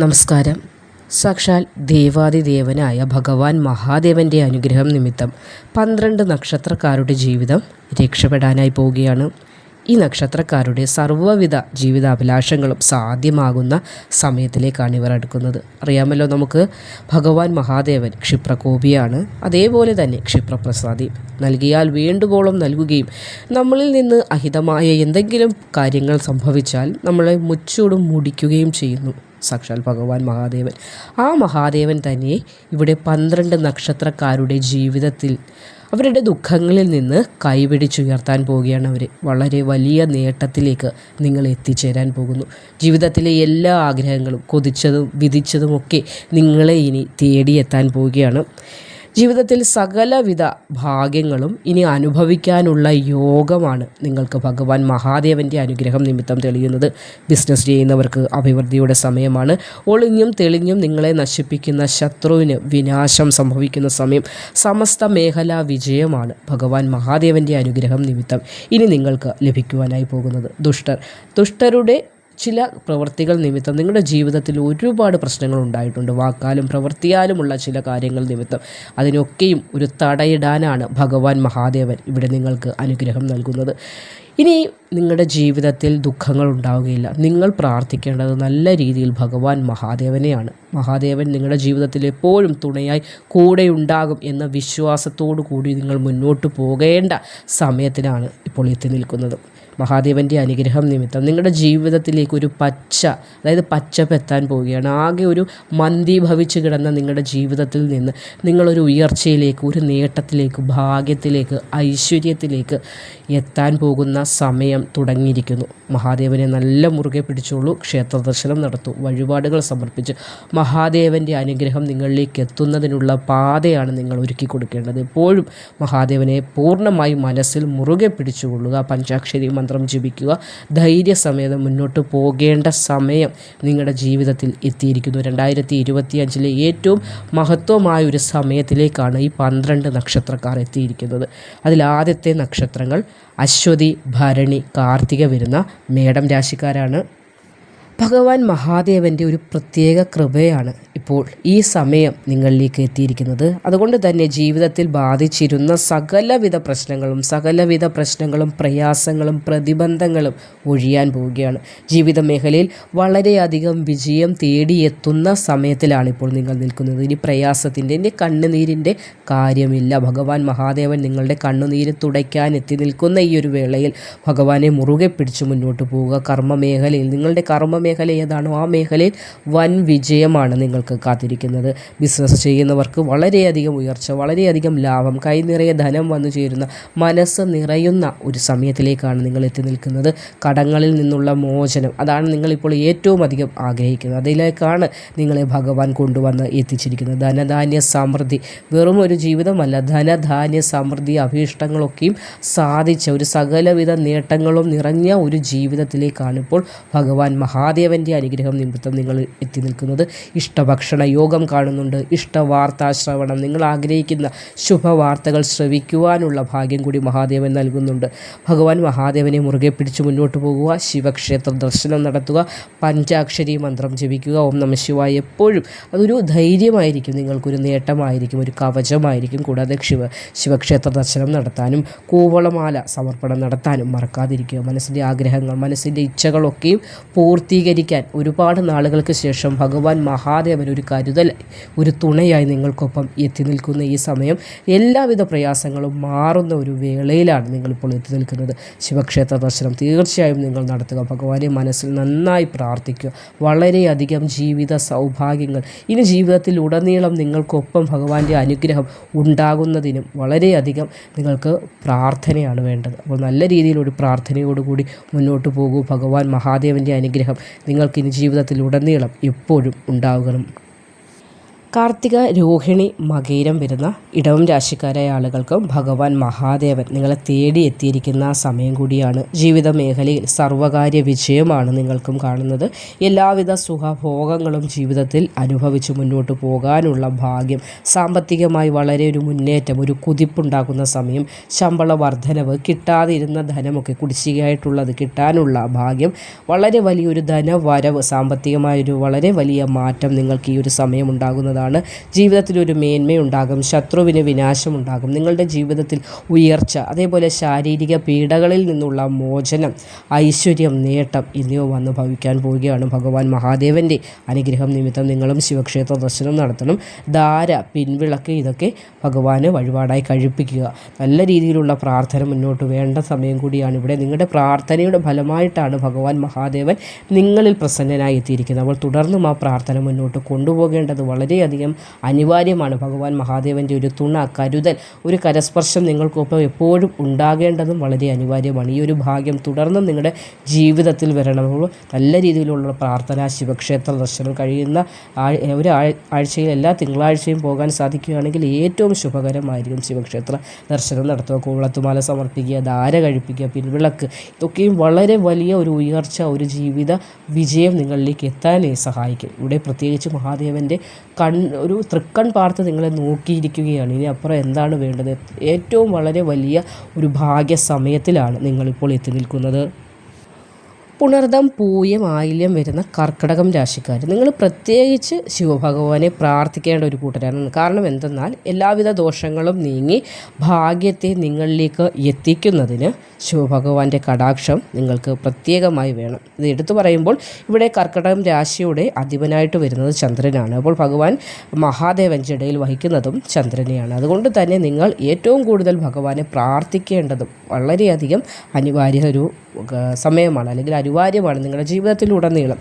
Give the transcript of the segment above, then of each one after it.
നമസ്കാരം. സാക്ഷാൽ ദേവാദിദേവനായ ഭഗവാൻ മഹാദേവന്റെ അനുഗ്രഹം നിമിത്തം പന്ത്രണ്ട് നക്ഷത്രക്കാരുടെ ജീവിതം രക്ഷപ്പെടാനായി പോവുകയാണ്. ഈ നക്ഷത്രക്കാരുടെ സർവവിധ ജീവിതാഭിലാഷങ്ങളും സാധ്യമാകുന്ന സമയത്തിലേക്കാണ് ഇവർ അടുക്കുന്നത്. അറിയാമല്ലോ നമുക്ക് ഭഗവാൻ മഹാദേവൻ ക്ഷിപ്രകോപിയാണ്. അതേപോലെ തന്നെ ക്ഷിപ്രപ്രസാദി. നൽകിയാൽ വേണ്ടുവോളം നൽകുകയും നമ്മളിൽ നിന്ന് അഹിതമായ എന്തെങ്കിലും കാര്യങ്ങൾ സംഭവിച്ചാൽ നമ്മളെ മുച്ചൂടും മുടിക്കുകയും ചെയ്യുന്നു. സാക്ഷാൽ ഭഗവാൻ മഹാദേവൻ. ആ മഹാദേവൻ തന്നെ ഇവിടെ പന്ത്രണ്ട് നക്ഷത്രക്കാരുടെ ജീവിതത്തിൽ അവരുടെ ദുഃഖങ്ങളിൽ നിന്ന് കൈപിടിച്ചുയർത്താൻ പോവുകയാണ് അവർ വളരെ വലിയ നേട്ടത്തിലേക്ക് നിങ്ങൾ എത്തിച്ചേരാൻ പോകുന്നു. ജീവിതത്തിലെ എല്ലാ ആഗ്രഹങ്ങളും കൊതിച്ചതും വിധിച്ചതുമൊക്കെ നിങ്ങളെ ഇനി തേടിയെത്താൻ പോവുകയാണ്. ജീവിതത്തിൽ സകലവിധ ഭാഗ്യങ്ങളും ഇനി അനുഭവിക്കാനുള്ള യോഗമാണ് നിങ്ങൾക്ക് ഭഗവാൻ മഹാദേവന്റെ അനുഗ്രഹം നിമിത്തം തെളിയുന്നത്. ബിസിനസ് ചെയ്യുന്നവർക്ക് അഭിവൃദ്ധിയുടെ സമയമാണ്. ഒളിഞ്ഞും തെളിഞ്ഞും നിങ്ങളെ നശിപ്പിക്കുന്ന ശത്രുവിന് വിനാശം സംഭവിക്കുന്ന സമയം സമസ്ത മേഖലാ വിജയമാണ് ഭഗവാൻ മഹാദേവന്റെ അനുഗ്രഹം നിമിത്തം ഇനി നിങ്ങൾക്ക് ലഭിക്കുവാനായി പോകുന്നത്. ദുഷ്ടർ ദുഷ്ടരുടെ ചില പ്രവൃത്തികൾ നിമിത്തം നിങ്ങളുടെ ജീവിതത്തിൽ ഒരുപാട് പ്രശ്നങ്ങൾ ഉണ്ടായിട്ടുണ്ട്. വാക്കാലും പ്രവൃത്തിയാലുമുള്ള ചില കാര്യങ്ങൾ നിമിത്തം അതിനൊക്കെയും ഒരു തടയിടാനാണ് ഭഗവാൻ മഹാദേവൻ ഇവിടെ നിങ്ങൾക്ക് അനുഗ്രഹം നൽകുന്നത്. ഇനി നിങ്ങളുടെ ജീവിതത്തിൽ ദുഃഖങ്ങൾ ഉണ്ടാവുകയില്ല. നിങ്ങൾ പ്രാർത്ഥിക്കേണ്ടത് നല്ല രീതിയിൽ ഭഗവാൻ മഹാദേവനെയാണ്. മഹാദേവൻ നിങ്ങളുടെ ജീവിതത്തിൽ എപ്പോഴും തുണയായി കൂടെ ഉണ്ടാകും എന്ന വിശ്വാസത്തോടു കൂടി നിങ്ങൾ മുന്നോട്ട് പോകേണ്ട സമയത്തിനാണ് ഇപ്പോൾ എത്തി നിൽക്കുന്നത്. മഹാദേവന്റെ അനുഗ്രഹം നിമിത്തം നിങ്ങളുടെ ജീവിതത്തിലേക്ക് ഒരു പച്ച അതായത് പച്ചപ്പ് എത്താൻ പോവുകയാണ്. ആകെ ഒരു മന്ദീഭവിച്ച് കിടന്ന നിങ്ങളുടെ ജീവിതത്തിൽ നിന്ന് നിങ്ങളൊരു ഉയർച്ചയിലേക്ക് ഒരു നേട്ടത്തിലേക്ക് ഭാഗ്യത്തിലേക്ക് ഐശ്വര്യത്തിലേക്ക് എത്താൻ പോകുന്ന സമയം തുടങ്ങിയിരിക്കുന്നു. മഹാദേവനെ നല്ല മുറുകെ പിടിച്ചോളൂ ക്ഷേത്രദർശനം നടത്തൂ വഴിപാടുകൾ സമർപ്പിച്ച് മഹാദേവന്റെ അനുഗ്രഹം നിങ്ങളിലേക്ക് എത്തുന്നതിനുള്ള പാതയാണ് നിങ്ങൾ ഒരുക്കി കൊടുക്കേണ്ടത്. എപ്പോഴും മഹാദേവനെ പൂർണമായി മനസ്സിൽ മുറുകെ പിടിച്ചുകൊള്ളുക പഞ്ചാക്ഷരി മന്ത്രം ജപിക്കുക. ധൈര്യസമേതം മുന്നോട്ട് പോകേണ്ട സമയം നിങ്ങളുടെ ജീവിതത്തിൽ എത്തിയിരിക്കുന്നു. രണ്ടായിരത്തി ഇരുപത്തി അഞ്ചിലെ ഏറ്റവും മഹത്വമായ ഒരു സമയത്തിലേക്കാണ് ഈ പന്ത്രണ്ട് നക്ഷത്രക്കാർ എത്തിയിരിക്കുന്നത്. അതിലാദ്യത്തെ നക്ഷത്രങ്ങൾ അശ്വതി ഭരണി കാർത്തിക വരുന്ന മേടം രാശിക്കാരാണ്. ഭഗവാൻ മഹാദേവന്റെ ഒരു പ്രത്യേക കൃപയാണ് ഇപ്പോൾ ഈ സമയം നിങ്ങളിലേക്ക് എത്തിയിരിക്കുന്നത്. അതുകൊണ്ട് തന്നെ ജീവിതത്തിൽ ബാധിച്ചിരുന്ന സകലവിധ പ്രശ്നങ്ങളും സകലവിധ പ്രശ്നങ്ങളും പ്രയാസങ്ങളും പ്രതിബന്ധങ്ങളും ഒഴിയാൻ പോവുകയാണ്. ജീവിത മേഖലയിൽ വളരെയധികം വിജയം തേടിയെത്തുന്ന സമയത്തിലാണ് ഇപ്പോൾ നിങ്ങൾ നിൽക്കുന്നത്. ഇനി പ്രയാസത്തിന്റെ ഇനി കണ്ണുനീരിന്റെ കാര്യമില്ല. ഭഗവാൻ മഹാദേവൻ നിങ്ങളുടെ കണ്ണുനീര് തുടയ്ക്കാൻ എത്തി നിൽക്കുന്ന ഈ ഒരു വേളയിൽ ഭഗവാനെ മുറുകെ പിടിച്ച് മുന്നോട്ട് പോവുക. കർമ്മ മേഖലയിൽ നിങ്ങളുടെ കർമ്മ മേഖല ഏതാണോ ആ മേഖലയിൽ വൻ വിജയമാണ് നിങ്ങൾക്ക് കാത്തിരിക്കുന്നത്. ബിസിനസ് ചെയ്യുന്നവർക്ക് വളരെയധികം ഉയർച്ച വളരെയധികം ലാഭം കൈ നിറയെ ധനം വന്നു ചേരുന്ന മനസ്സ് നിറയുന്ന ഒരു സമയത്തിലേക്കാണ് നിങ്ങൾ എത്തി നിൽക്കുന്നത്. കടങ്ങളിൽ നിന്നുള്ള മോചനം അതാണ് നിങ്ങളിപ്പോൾ ഏറ്റവും അധികം ആഗ്രഹിക്കുന്നത്. അതിലേക്കാണ് നിങ്ങളെ ഭഗവാൻ കൊണ്ടുവന്ന് എത്തിച്ചിരിക്കുന്നത്. ധനധാന്യ സമൃദ്ധി വെറും ഒരു ജീവിതമല്ല. ധനധാന്യ സമൃദ്ധി അഭീഷ്ടങ്ങളൊക്കെയും സാധിച്ച ഒരു സകലവിധ നേട്ടങ്ങളും നിറഞ്ഞ ഒരു ജീവിതത്തിലേക്കാണ് ഇപ്പോൾ ഭഗവാൻ മഹാദേവന്റെ അനുഗ്രഹം നിമിത്തം നിങ്ങൾ എത്തി നിൽക്കുന്നത്. ഇഷ്ടഭക്ഷണ യോഗം കാണുന്നുണ്ട്. ഇഷ്ടവാർത്താ ശ്രവണം നിങ്ങൾ ആഗ്രഹിക്കുന്ന ശുഭവാർത്തകൾ ശ്രവിക്കുവാനുള്ള ഭാഗ്യം കൂടി മഹാദേവൻ നൽകുന്നുണ്ട്. ഭഗവാൻ മഹാദേവനെ മുറുകെ പിടിച്ച് മുന്നോട്ട് പോകുക ശിവക്ഷേത്ര ദർശനം നടത്തുക പഞ്ചാക്ഷരി മന്ത്രം ജപിക്കുക ഓം നമ ശിവായ എപ്പോഴും അതൊരു ധൈര്യമായിരിക്കും. നിങ്ങൾക്കൊരു നേട്ടമായിരിക്കും ഒരു കവചമായിരിക്കും. കൂടാതെ ശിവ ശിവക്ഷേത്ര ദർശനം നടത്താനും കൂവളമാല സമർപ്പണം നടത്താനും മറക്കാതിരിക്കുക. മനസ്സിന്റെ ആഗ്രഹങ്ങൾ മനസ്സിന്റെ ഇച്ഛകളൊക്കെയും പൂർത്തീകരിക്കാൻ ഒരുപാട് നാളുകൾക്ക് ശേഷം ഭഗവാൻ മഹാദേവൻ ഒരു കരുതൽ ഒരു തുണയായി നിങ്ങൾക്കൊപ്പം എത്തി നിൽക്കുന്ന ഈ സമയം എല്ലാവിധ പ്രയാസങ്ങളും മാറുന്ന ഒരു വേളയിലാണ് നിങ്ങളിപ്പോൾ എത്തി നിൽക്കുന്നത്. ശിവക്ഷേത്ര ദർശനം തീർച്ചയായും നിങ്ങൾ നടത്തുക. ഭഗവാനെ മനസ്സിൽ നന്നായി പ്രാർത്ഥിക്കുക. വളരെയധികം ജീവിത സൗഭാഗ്യങ്ങൾ. ഇനി ജീവിതത്തിൽ ഉടനീളം നിങ്ങൾക്കൊപ്പം ഭഗവാന്റെ അനുഗ്രഹം ഉണ്ടാകുന്നതിനും വളരെയധികം നിങ്ങൾക്ക് പ്രാർത്ഥനയാണ് വേണ്ടത്. അപ്പോൾ നല്ല രീതിയിൽ രീതിയിലൊരു പ്രാർത്ഥനയോടുകൂടി മുന്നോട്ട് പോകൂ. ഭഗവാൻ മഹാദേവന്റെ അനുഗ്രഹം നിങ്ങൾക്കിനി ജീവിതത്തിൽ ഉടനീളം എപ്പോഴും ഉണ്ടാകണം കാർത്തിക രോഹിണി മകീരം വരുന്ന ഇടവം രാശിക്കാരായ ആളുകൾക്കും ഭഗവാൻ മഹാദേവൻ നിങ്ങളെ തേടി എത്തിയിരിക്കുന്ന സമയം കൂടിയാണ്. ജീവിത മേഖലയിൽ സർവകാര്യ വിജയമാണ് നിങ്ങൾക്കും കാണുന്നത്. എല്ലാവിധ സുഖഭോഗങ്ങളും ജീവിതത്തിൽ അനുഭവിച്ച് മുന്നോട്ട് പോകാനുള്ള ഭാഗ്യം സാമ്പത്തികമായി വളരെ ഒരു മുന്നേറ്റം ഒരു കുതിപ്പുണ്ടാക്കുന്ന സമയം ശമ്പള വർധനവ് കിട്ടാതിരുന്ന ധനമൊക്കെ കുടിശ്ശികയായിട്ടുള്ളത് കിട്ടാനുള്ള ഭാഗ്യം വളരെ വലിയൊരു ധനവരവ് സാമ്പത്തികമായൊരു വളരെ വലിയ മാറ്റം നിങ്ങൾക്ക് ഈ ഒരു സമയം ഉണ്ടാകുന്നതാണ്. ജീവിതത്തിൽ ഒരു മേന്മയുണ്ടാകും ശത്രുവിന് വിനാശമുണ്ടാകും നിങ്ങളുടെ ജീവിതത്തിൽ ഉയർച്ച അതേപോലെ ശാരീരിക പീഡകളിൽ നിന്നുള്ള മോചനം ഐശ്വര്യം നേട്ടം എന്നിവ വന്ന് ഭവിക്കാൻ പോവുകയാണ് ഭഗവാൻ മഹാദേവന്റെ അനുഗ്രഹം നിമിത്തം നിങ്ങളും ശിവക്ഷേത്ര ദർശനം നടത്തണം. ധാര പിൻവിളക്ക് ഇതൊക്കെ ഭഗവാന് വഴിപാടായി കഴിപ്പിക്കുക. നല്ല രീതിയിലുള്ള പ്രാർത്ഥന മുന്നോട്ട് വേണ്ട സമയം കൂടിയാണ് ഇവിടെ. നിങ്ങളുടെ പ്രാർത്ഥനയുടെ ഫലമായിട്ടാണ് ഭഗവാൻ മഹാദേവൻ നിങ്ങളിൽ പ്രസന്നനായി എത്തിയിരിക്കുന്നത്. അപ്പോൾ തുടർന്നും ആ പ്രാർത്ഥന മുന്നോട്ട് കൊണ്ടുപോകേണ്ടത് വളരെയധികം അനിവാര്യമാണ്. ഭഗവാൻ മഹാദേവന്റെ ഒരു തുണ കരുതൽ ഒരു കരസ്പർശം നിങ്ങൾക്കൊപ്പം എപ്പോഴും ഉണ്ടാകേണ്ടതും വളരെ അനിവാര്യമാണ്. ഈ ഒരു ഭാഗ്യം തുടർന്നും നിങ്ങളുടെ ജീവിതത്തിൽ വരണം. നല്ല രീതിയിലുള്ള പ്രാർത്ഥന ശിവക്ഷേത്ര ദർശനം കഴിയുന്ന ഒരു ആഴ് ആഴ്ചയിൽ എല്ലാ തിങ്കളാഴ്ചയും പോകാൻ സാധിക്കുകയാണെങ്കിൽ ഏറ്റവും ശുഭകരമായിരിക്കും ശിവക്ഷേത്ര ദർശനം നടത്തുക. കൂവളത്തുമാല സമർപ്പിക്കുക ധാര കഴിപ്പിക്കുക പിൻവിളക്ക് ഇതൊക്കെയും വളരെ വലിയ ഒരു ഉയർച്ച ഒരു ജീവിത വിജയം നിങ്ങളിലേക്ക് എത്താനേ സഹായിക്കും. ഇവിടെ പ്രത്യേകിച്ച് മഹാദേവന്റെ കൺ ഒരു തൃക്കൺ പാർത്ത് നിങ്ങളെ നോക്കിയിരിക്കുകയാണ്. ഇനി അപ്പുറം എന്താണ് വേണ്ടത്? ഏറ്റവും വളരെ വലിയ ഒരു ഭാഗ്യ സമയത്തിലാണ് നിങ്ങളിപ്പോൾ എത്തി നിൽക്കുന്നത്. പുണർദം പൂയം ആയില്യം വരുന്ന കർക്കിടകം രാശിക്കാർ നിങ്ങൾ പ്രത്യേകിച്ച് ശിവഭഗവാനെ പ്രാർത്ഥിക്കേണ്ട ഒരു കൂട്ടരാണ്. കാരണം എന്തെന്നാൽ എല്ലാവിധ ദോഷങ്ങളും നീങ്ങി ഭാഗ്യത്തെ നിങ്ങളിലേക്ക് എത്തിക്കുന്നതിന് ശിവഭഗവാന്റെ കടാക്ഷം നിങ്ങൾക്ക് പ്രത്യേകമായി വേണം. ഇത് എടുത്തു പറയുമ്പോൾ ഇവിടെ കർക്കിടകം രാശിയുടെ അധിപനായിട്ട് വരുന്നത് ചന്ദ്രനാണ്. അപ്പോൾ ഭഗവാൻ മഹാദേവൻ ജടയിൽ വഹിക്കുന്നതും ചന്ദ്രനെയാണ്. അതുകൊണ്ട് തന്നെ നിങ്ങൾ ഏറ്റവും കൂടുതൽ ഭഗവാനെ പ്രാർത്ഥിക്കേണ്ടതും വളരെയധികം അനിവാര്യ ഒരു സമയമാണ്. അല്ലെങ്കിൽ അനിവാര്യമാണ് നിങ്ങളുടെ ജീവിതത്തിലുടനീളം.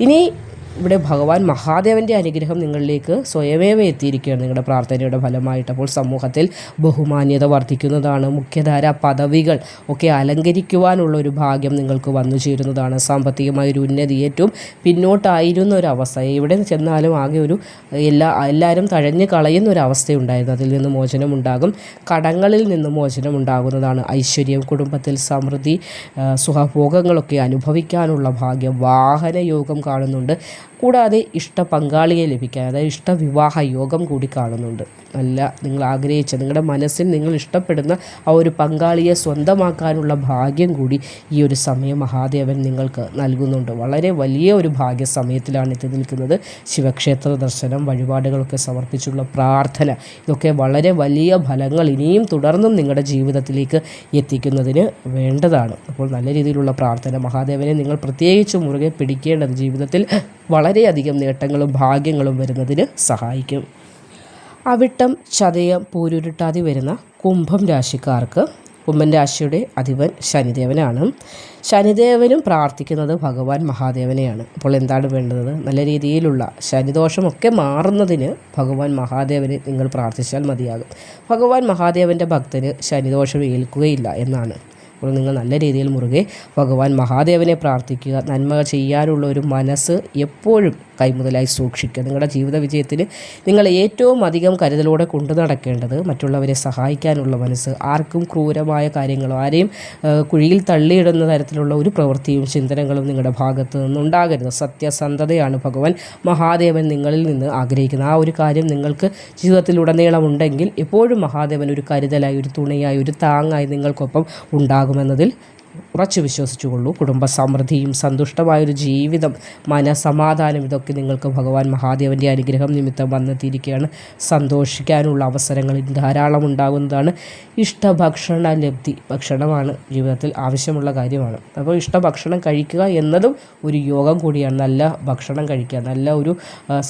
ഇനി ഇവിടെ ഭഗവാൻ മഹാദേവന്റെ അനുഗ്രഹം നിങ്ങളിലേക്ക് സ്വയമേവ എത്തിയിരിക്കുകയാണ്. നിങ്ങളുടെ പ്രാർത്ഥനയുടെ ഫലമായിട്ട് അപ്പോൾ സമൂഹത്തിൽ ബഹുമാന്യത വർദ്ധിക്കുന്നതാണ്. മുഖ്യധാര പദവികൾ ഒക്കെ അലങ്കരിക്കുവാനുള്ള ഒരു ഭാഗ്യം നിങ്ങൾക്ക് വന്നു ചേരുന്നതാണ്. സാമ്പത്തികമായ ഒരു ഉന്നതി ഏറ്റവും പിന്നോട്ടായിരുന്ന ഒരു അവസ്ഥ എവിടെ ചെന്നാലും ആകെ ഒരു എല്ലാ എല്ലാവരും തഴഞ്ഞു കളയുന്ന ഒരു അവസ്ഥയുണ്ടായിരുന്നു. അതിൽ നിന്ന് മോചനമുണ്ടാകും കടങ്ങളിൽ നിന്ന് മോചനം ഉണ്ടാകുന്നതാണ്. ഐശ്വര്യം കുടുംബത്തിൽ സമൃദ്ധി സുഖഭോഗങ്ങളൊക്കെ അനുഭവിക്കാനുള്ള ഭാഗ്യം. വാഹന യോഗം കാണുന്നുണ്ട്. കൂടാതെ ഇഷ്ട പങ്കാളിയെ ലഭിക്കാൻ അതായത് ഇഷ്ട വിവാഹ യോഗം കൂടി കാണുന്നുണ്ട്. നല്ല നിങ്ങൾ ആഗ്രഹിച്ച നിങ്ങളുടെ മനസ്സിൽ നിങ്ങൾ ഇഷ്ടപ്പെടുന്ന ആ ഒരു പങ്കാളിയെ സ്വന്തമാക്കാനുള്ള ഭാഗ്യം കൂടി ഈ ഒരു സമയം മഹാദേവൻ നിങ്ങൾക്ക് നൽകുന്നുണ്ട്. വളരെ വലിയ ഒരു ഭാഗ്യ സമയത്തിലാണ് എത്തി നിൽക്കുന്നത്. ശിവക്ഷേത്ര ദർശനം വഴിപാടുകളൊക്കെ സമർപ്പിച്ചുള്ള പ്രാർത്ഥന ഇതൊക്കെ വളരെ വലിയ ഫലങ്ങൾ ഇനിയും തുടർന്നും നിങ്ങളുടെ ജീവിതത്തിലേക്ക് എത്തിക്കുന്നതിന് വേണ്ടതാണ്. അപ്പോൾ നല്ല രീതിയിലുള്ള പ്രാർത്ഥന മഹാദേവനെ നിങ്ങൾ പ്രത്യേകിച്ച് മുറുകെ പിടിക്കേണ്ടത് ജീവിതത്തിൽ വളരെയധികം നേട്ടങ്ങളും ഭാഗ്യങ്ങളും വരുന്നതിന് സഹായിക്കും. അവിട്ടം ചതയം പൂരുരുട്ടാതി വരുന്ന കുംഭം രാശിക്കാർക്ക് കുംഭൻ രാശിയുടെ അധിപൻ ശനിദേവനാണ്. ശനിദേവനും പ്രാർത്ഥിക്കുന്നത് ഭഗവാൻ മഹാദേവനെയാണ്. അപ്പോൾ എന്താണ് വേണ്ടത്? നല്ല രീതിയിലുള്ള ശനിദോഷമൊക്കെ മാറുന്നതിന് ഭഗവാൻ മഹാദേവനെ നിങ്ങൾ പ്രാർത്ഥിച്ചാൽ മതിയാകും. ഭഗവാൻ മഹാദേവന്റെ ഭക്തന് ശനിദോഷം ഏൽക്കുകയില്ല എന്നാണ്. അപ്പോൾ നിങ്ങൾ നല്ല രീതിയിൽ മുറുകെ ഭഗവാൻ മഹാദേവനെ പ്രാർത്ഥിക്കുക. നന്മ ചെയ്യാനുള്ള ഒരു മനസ്സ് എപ്പോഴും കൈമുതലായി സൂക്ഷിക്കുക. നിങ്ങളുടെ ജീവിത വിജയത്തിന് നിങ്ങൾ ഏറ്റവും അധികം കരുതലോടെ കൊണ്ടു നടക്കേണ്ടത് മറ്റുള്ളവരെ സഹായിക്കാനുള്ള മനസ്സ്. ആർക്കും ക്രൂരമായ കാര്യങ്ങളോ ആരെയും കുഴിയിൽ തള്ളിയിടുന്ന തരത്തിലുള്ള ഒരു പ്രവൃത്തിയും ചിന്തനങ്ങളും നിങ്ങളുടെ ഭാഗത്ത് നിന്നുണ്ടാകരുത്. സത്യസന്ധതയാണ് ഭഗവാൻ മഹാദേവൻ നിങ്ങളിൽ നിന്ന് ആഗ്രഹിക്കുന്നത്. ആ ഒരു കാര്യം നിങ്ങൾക്ക് ജീവിതത്തിലുടനീളം ഉണ്ടെങ്കിൽ എപ്പോഴും മഹാദേവൻ ഒരു കരുതലായി ഒരു തുണയായി ഒരു താങ്ങായി നിങ്ങൾക്കൊപ്പം ഉണ്ടാകുമെന്നതിൽ ഉറച്ചു വിശ്വസിച്ചുകൊള്ളൂ. കുടുംബ സമൃദ്ധിയും സന്തുഷ്ടമായൊരു ജീവിതം മനസമാധാനം ഇതൊക്കെ നിങ്ങൾക്ക് ഭഗവാൻ മഹാദേവന്റെ അനുഗ്രഹം നിമിത്തം വന്നെത്തിയിരിക്കുകയാണ്. സന്തോഷിക്കാനുള്ള അവസരങ്ങൾ ധാരാളം ഉണ്ടാകുന്നതാണ് ഇഷ്ടഭക്ഷണ ലബ്ധി ഭക്ഷണമാണ് ജീവിതത്തിൽ ആവശ്യമുള്ള കാര്യമാണ്. അപ്പോൾ ഇഷ്ടഭക്ഷണം കഴിക്കുക എന്നതും ഒരു യോഗം കൂടിയാണ്. നല്ല ഭക്ഷണം കഴിക്കുക നല്ല ഒരു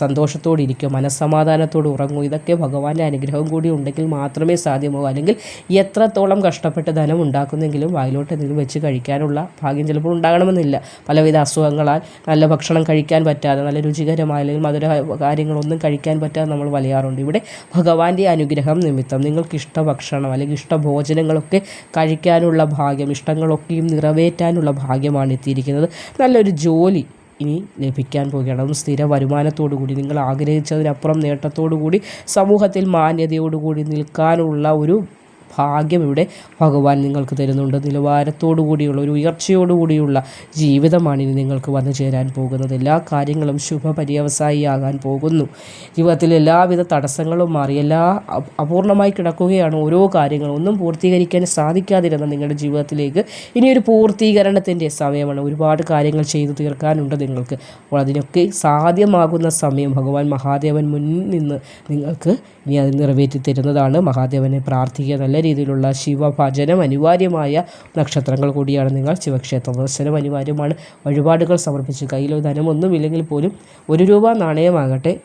സന്തോഷത്തോടെ ഇരിക്കുക മനസ്സമാധാനത്തോട് ഉറങ്ങുക ഇതൊക്കെ ഭഗവാന്റെ അനുഗ്രഹം കൂടി ഉണ്ടെങ്കിൽ മാത്രമേ സാധ്യമാകൂ. അല്ലെങ്കിൽ എത്രത്തോളം കഷ്ടപ്പെട്ട് ധനം ഉണ്ടാക്കുന്നെങ്കിലും വായിലോട്ട് എന്തെങ്കിലും വെച്ച് കഴിക്കാനുള്ള ഭാഗ്യം ചിലപ്പോൾ ഉണ്ടാകണമെന്നില്ല. പലവിധ അസുഖങ്ങളാൽ നല്ല ഭക്ഷണം കഴിക്കാൻ പറ്റാതെ നല്ല രുചികരമായ അല്ലെങ്കിൽ മധുര കാര്യങ്ങളൊന്നും കഴിക്കാൻ പറ്റാതെ നമ്മൾ വലയാറുണ്ട്. ഇവിടെ ഭഗവാന്റെ അനുഗ്രഹം നിമിത്തം നിങ്ങൾക്ക് ഇഷ്ട ഭക്ഷണം അല്ലെങ്കിൽ ഇഷ്ട ഭോജനങ്ങളൊക്കെ കഴിക്കാനുള്ള ഭാഗ്യം ഇഷ്ടങ്ങളൊക്കെയും നിറവേറ്റാനുള്ള ഭാഗ്യമാണ് എത്തിയിരിക്കുന്നത്. നല്ലൊരു ജോലി ഇനി ലഭിക്കാൻ പോവുകയാണ്. അതും സ്ഥിര വരുമാനത്തോടു കൂടി നിങ്ങൾ ആഗ്രഹിച്ചതിനപ്പുറം നേട്ടത്തോടു കൂടി സമൂഹത്തിൽ മാന്യതയോടുകൂടി നിൽക്കാനുള്ള ഒരു ഭാഗ്യം ഇവിടെ ഭഗവാൻ നിങ്ങൾക്ക് തരുന്നുണ്ട്. നിലവാരത്തോടു കൂടിയുള്ള ഒരു ഉയർച്ചയോടു കൂടിയുള്ള ജീവിതമാണ് ഇനി നിങ്ങൾക്ക് വന്നു ചേരാൻ പോകുന്നത്. എല്ലാ കാര്യങ്ങളും ശുഭപര്യവസായിയാകാൻ പോകുന്നു. ജീവിതത്തിൽ എല്ലാവിധ തടസ്സങ്ങളും മാറി എല്ലാ അപൂർണമായി കിടക്കുകയാണ് ഓരോ കാര്യങ്ങളും. ഒന്നും പൂർത്തീകരിക്കാൻ സാധിക്കാതിരുന്ന നിങ്ങളുടെ ജീവിതത്തിലേക്ക് ഇനി ഒരു പൂർത്തീകരണത്തിന്റെ സമയമാണ് ഒരുപാട് കാര്യങ്ങൾ ചെയ്തു തീർക്കാനുണ്ട് നിങ്ങൾക്ക്. അപ്പോൾ അതിനൊക്കെ സാധ്യമാകുന്ന സമയം ഭഗവാൻ മഹാദേവൻ മുന്നിൽ നിന്ന് നിങ്ങൾക്ക് ഇനി അത് നിറവേറ്റി തരുന്നതാണ്. മഹാദേവനെ പ്രാർത്ഥിക്കുക രീതിയിലുള്ള ശിവഭജനം അനിവാര്യമായ നക്ഷത്രങ്ങൾ കൂടിയാണ് നിങ്ങൾ ശിവക്ഷേത്ര ദർശനം അനിവാര്യമാണ്. വഴിപാടുകൾ സമർപ്പിച്ച് കയ്യിലോ ധനമൊന്നുമില്ലെങ്കിൽ പോലും ഒരു രൂപ നാണയമാകട്ടെ.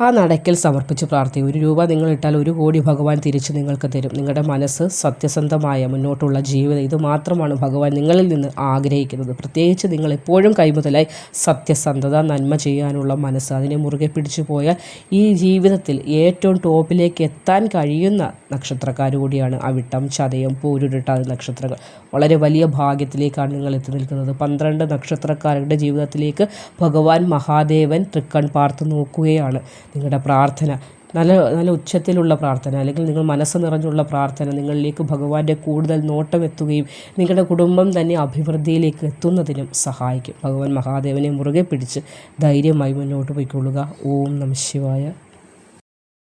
ആ നടയ്ക്കൽ സമർപ്പിച്ച് പ്രാർത്ഥിക്കും. ഒരു രൂപ നിങ്ങൾ ഇട്ടാൽ ഒരു കോടി ഭഗവാൻ തിരിച്ച് നിങ്ങൾക്ക് തരും. നിങ്ങളുടെ മനസ്സ് സത്യസന്ധമായ മുന്നോട്ടുള്ള ജീവിതം. ഇത് മാത്രമാണ് ഭഗവാൻ നിങ്ങളിൽ നിന്ന് ആഗ്രഹിക്കുന്നത്. പ്രത്യേകിച്ച് നിങ്ങൾ എപ്പോഴും കൈമുതലായി സത്യസന്ധത നന്മ ചെയ്യാനുള്ള മനസ്സ് അതിനെ മുറുകെ പിടിച്ചു പോയാൽ ഈ ജീവിതത്തിൽ ഏറ്റവും ടോപ്പിലേക്ക് എത്താൻ കഴിയുന്ന നക്ഷത്രക്കാർ കൂടിയാണ് അവിട്ടം ചതയം പൂരുരുട്ടാതി നക്ഷത്രങ്ങൾ. വളരെ വലിയ ഭാഗ്യത്തിലേക്കാണ് നിങ്ങൾ എത്തി നിൽക്കുന്നത്. പന്ത്രണ്ട് നക്ഷത്രക്കാരുടെ ജീവിതത്തിലേക്ക് ഭഗവാൻ മഹാദേവൻ തൃക്കൺ പാർത്ത് നോക്കുകയാണ്. നിങ്ങളുടെ പ്രാർത്ഥന നല്ല നല്ല ഉച്ചത്തിലുള്ള പ്രാർത്ഥന അല്ലെങ്കിൽ നിങ്ങൾ മനസ്സ് നിറഞ്ഞുള്ള പ്രാർത്ഥന നിങ്ങളിലേക്ക് ഭഗവാന്റെ കൂടുതൽ നോട്ടം എത്തുകയും നിങ്ങളുടെ കുടുംബം തന്നെ അഭിവൃദ്ധിയിലേക്ക് എത്തുന്നതിനും സഹായിക്കും. ഭഗവാൻ മഹാദേവനെ മുറുകെ പിടിച്ച് ധൈര്യമായി മുന്നോട്ട് പോയിക്കൊള്ളുക. ഓം നമ ശിവായ.